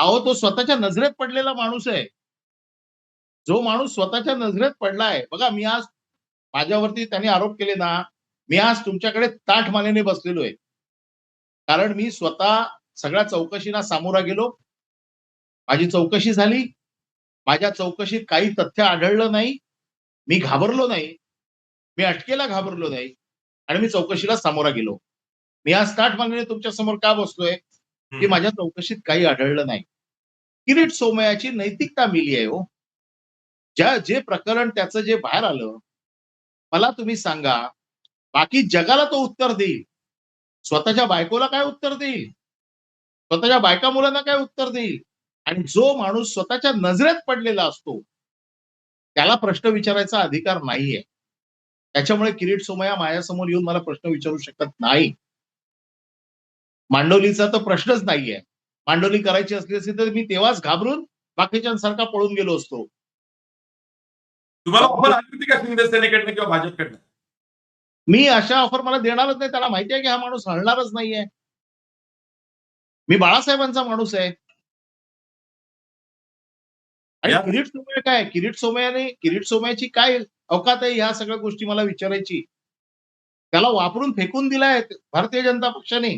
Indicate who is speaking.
Speaker 1: अहो तो स्वतःच्या नजरेत पडलेला माणूस आहे. जो माणूस स्वतःच्या नजरेत पडलाय. बघा मी आज माझ्यावरती त्यांनी आरोप केले ना मी आज तुमच्याकडे ताठ मानेने बसलेलो आहे. कारण मी स्वतः सगळ्या चौकशीला सामोरा गेलो. माझी चौकशी झाली. माझ्या चौकशीत काही तथ्य आढळलं नाही. मी घाबरलो नाही. मी अटकेला घाबरलो नाही. आणि मी चौकशीला सामोरा गेलो. मी आज ताठ मानेने तुमच्यासमोर का बसलोय? की माझ्या चौकशीत काही आढळलं नाही. किरीट सोमयाची नैतिकता मिली आहे हो. ज्या जे प्रकरण त्याचं जे बाहेर आलं मला तुम्ही सांगा बाकी जगाला तो उत्तर देईल. स्वतःच्या बायकोला काय उत्तर देईल? स्वतःच्या बायका मुलांना काय उत्तर देईल? आणि जो माणूस स्वतःच्या नजरेत पडलेला असतो त्याला प्रश्न विचारायचा अधिकार नाहीये. त्याच्यामुळे किरीट सोमया माझ्यासमोर येऊन मला प्रश्न विचारू शकत नाही. मांडोलीचा तर प्रश्नच नाहीये. मांडोली करायची असली असती तर मी तेव्हाच घाबरून बाकीच्यांसारखा पळून गेलो असतो.
Speaker 2: तुम्हाला ऑफर आली होती का शिंदे सेनेकडनं किंवा भाजपकडनं?
Speaker 1: मी अशा ऑफर मला देणारच नाही. त्याला माहिती आहे की हा माणूस हलणारच नाहीये. मी बाळासाहेबांचा माणूस आहे. आणि किरीट सोमय्या काय? किरीट सोमय्याने किरीट सोमय्याची काय अवकात आहे ह्या सगळ्या गोष्टी मला विचारायची? त्याला वापरून फेकून दिलाय भारतीय जनता पक्षाने.